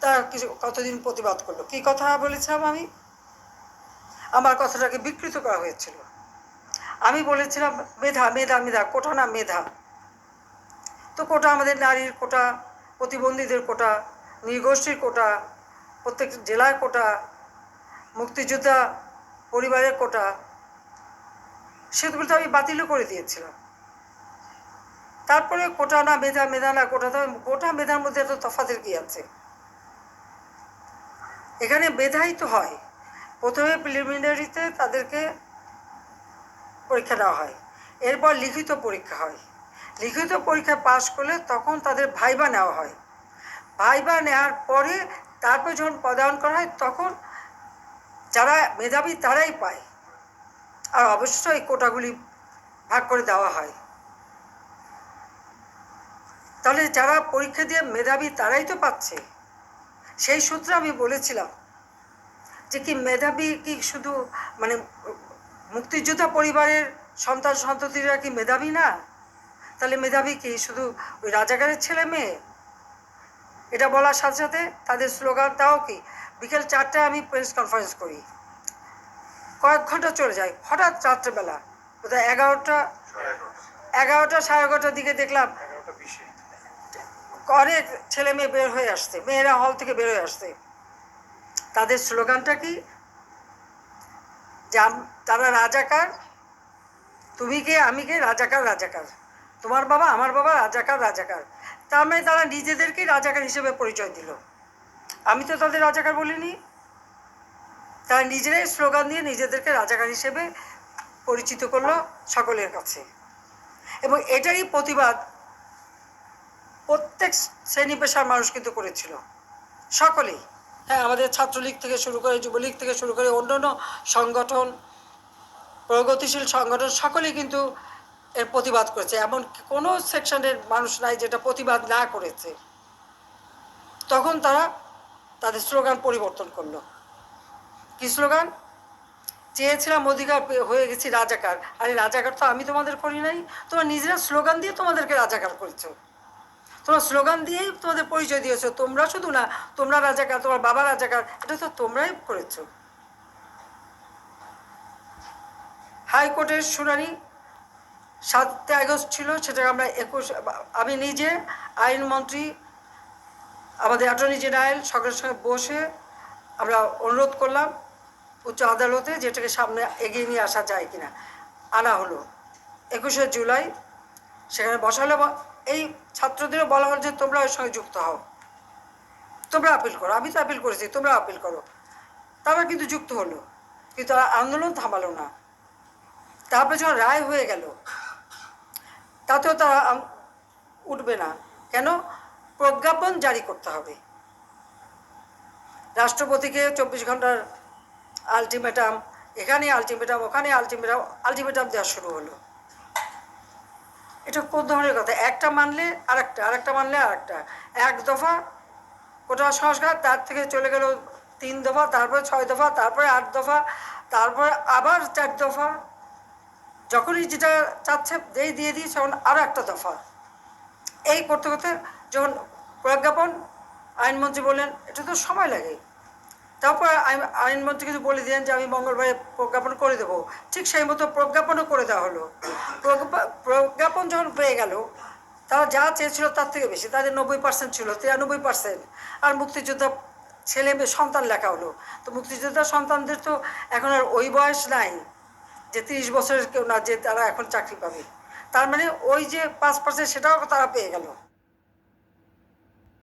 তারা কিছু কতদিন প্রতিবাদ করল? কী কথা বলেছিলাম আমি? আমার কথাটাকে বিকৃত করা হয়েছিল। আমি বলেছিলাম, মেধা মেধা মেধা, কোটা না মেধা। তো কোটা আমাদের নারীর কোটা, প্রতিবন্ধীদের কোটা, নৃগোষ্ঠীর কোটা, প্রত্যেক জেলার কোটা, মুক্তিযোদ্ধা পরিবারের কোটা সেগুলো তো আমি বাতিলও করে দিয়েছিলাম। তারপরে কোটা না মেধা মেধা না কোটা তো কোটা, মেধার মধ্যে এত তফাতের কী আছে? এখানে মেধাই তো হয়। প্রথমে প্রিলিমিনারিতে তাদেরকে পরীক্ষা দেওয়া হয়। এরপর লিখিত পরীক্ষা হয়। লিখিত পরীক্ষা পাশ করলে তখন তাদের ভাইবা নেওয়া হয়। ভাইবা নেওয়ার পরে তারপর যখন পদায়ন করা হয়, তখন যারা মেধাবী তারাই পায়। আর অবশ্যই কোটাগুলি ভাগ করে দেওয়া হয়। তাহলে যারা পরীক্ষা দিয়ে মেধাবী তারাই তো পাচ্ছে। সেই সূত্রে আমি বলেছিলাম যে কি মেধাবী কি শুধু মানে মুক্তিযোদ্ধা পরিবারের সন্তান সন্ততিরা কি মেধাবী না? তাহলে মেধাবী কি শুধু ওই রাজাগারের ছেলে মেয়ে? এটা বলার সাথে সাথে তাদের স্লোগান তাও কি? বিকেল চারটায় আমি প্রেস কনফারেন্স করি। কয়েক ঘণ্টা চলে যায়। হঠাৎ রাত্রেবেলা বোধহয় এগারোটা। এগারোটা সাড়ে এগারোটার দিকে দেখলাম অনেক ছেলে মেয়ে বের হয়ে আসছে, মেয়েরা হল থেকে বের হয়ে আসছে। তাদের স্লোগানটা কি? তারা রাজাকার, তুমি কে, আমি কে? রাজাকার রাজাকার। তোমার বাবা, আমার বাবা, রাজাকার রাজাকার। তার মানে তারা নিজেদেরকেই রাজাকার হিসেবে পরিচয় দিল। আমি তো তাদের রাজাকার বলিনি। তারা নিজেরাই স্লোগান দিয়ে নিজেদেরকে রাজাকার হিসেবে পরিচিত করল সকলের কাছে। এবং এটারই প্রতিবাদ প্রত্যেক শ্রেণি পেশার মানুষ কিন্তু করেছিল। সকলেই। হ্যাঁ আমাদের ছাত্রলীগ থেকে শুরু করে, যুবলীগ থেকে শুরু করে, অন্যান্য সংগঠন, প্রগতিশীল সংগঠন, সকলেই কিন্তু এর প্রতিবাদ করেছে। এমন কোনো সেকশনের মানুষ নাই যেটা প্রতিবাদ না করেছে। তখন তারা তাদের স্লোগান পরিবর্তন করল। কি স্লোগান? চেয়েছিলাম অধিকার হয়ে গেছি রাজাকার। আরে রাজাকার তো আমি তোমাদের করি নাই, তোমরা নিজেরা স্লোগান দিয়ে তোমাদেরকে রাজাকার করেছ। তোমরা স্লোগান দিয়েই তোমাদের পরিচয় দিয়েছ। তোমরা শুধু না, তোমরা রাজাকার, তোমার বাবা রাজাকার, এটা তো তোমরাই করেছ। হাইকোর্টের শুনানি সাতই আগস্ট ছিল সেটা আমরা একুশ, আমি নিজে আইনমন্ত্রী, আমাদের অ্যাটর্নি জেনারেল সকলের সঙ্গে বসে আমরা অনুরোধ করলাম উচ্চ আদালতে যেটাকে সামনে এগিয়ে নিয়ে আসা যায় কিনা। আনা হলো একুশে জুলাই, সেখানে বসালে এই ছাত্রদেরও বলা হলো যে তোমরা ওর সঙ্গে যুক্ত হও। তোমরা আপিল করো। আমি তো আপিল করেছি, তোমরা আপিল করো। তারা কিন্তু যুক্ত হলো, কিন্তু আন্দোলন থামালো না। তারপরে যখন রায় হয়ে গেল, তাতেও তারা উঠবে না। কেন? প্রজ্ঞাপন জারি করতে হবে। রাষ্ট্রপতিকে চব্বিশ ঘণ্টার আলটিমেটাম এখানে আলটিমেটাম ওখানে আলটিমেটাম আলটিমেটাম দেওয়া শুরু হলো। এটা কোন ধরনের কথা? একটা মানলে আরেকটা আরেকটা মানলে আরেকটা। এক দফা কোটা সংস্কার, তার থেকে চলে গেল তিন দফা, তারপরে ছয় দফা, তারপরে আট দফা, তারপরে আবার চার দফা। যখনই যেটা চাচ্ছে, যেই দিয়ে দিই তখন আরও একটা দফা। এই করতে করতে যখন প্রজ্ঞাপন, আইনমন্ত্রী বললেন, এটা তো সময় লাগে। তারপর আইন- আইনমন্ত্রী কিন্তু বলে দিলেন যে আমি মঙ্গলবারে প্রজ্ঞাপন করে দেবো। ঠিক সেই মতো প্রজ্ঞাপনও করে দেওয়া হলো। প্রজ্ঞা- প্রজ্ঞাপন যখন পেয়ে গেল, তারা যা চেয়েছিল তার থেকে বেশি, তাদের নব্বই পার্সেন্ট ছিল, তিরানব্বই পার্সেন্ট আর মুক্তিযোদ্ধা ছেলে মেয়ে সন্তান লেখা হলো। তো মুক্তিযোদ্ধা সন্তানদের তো এখন আর ওই বয়স নাই যে তিরিশ বছরের কেউ না যে তারা এখন চাকরি পাবে। তার মানে ওই যে পাঁচ পার্সেন্ট সেটাও তারা পেয়ে গেল।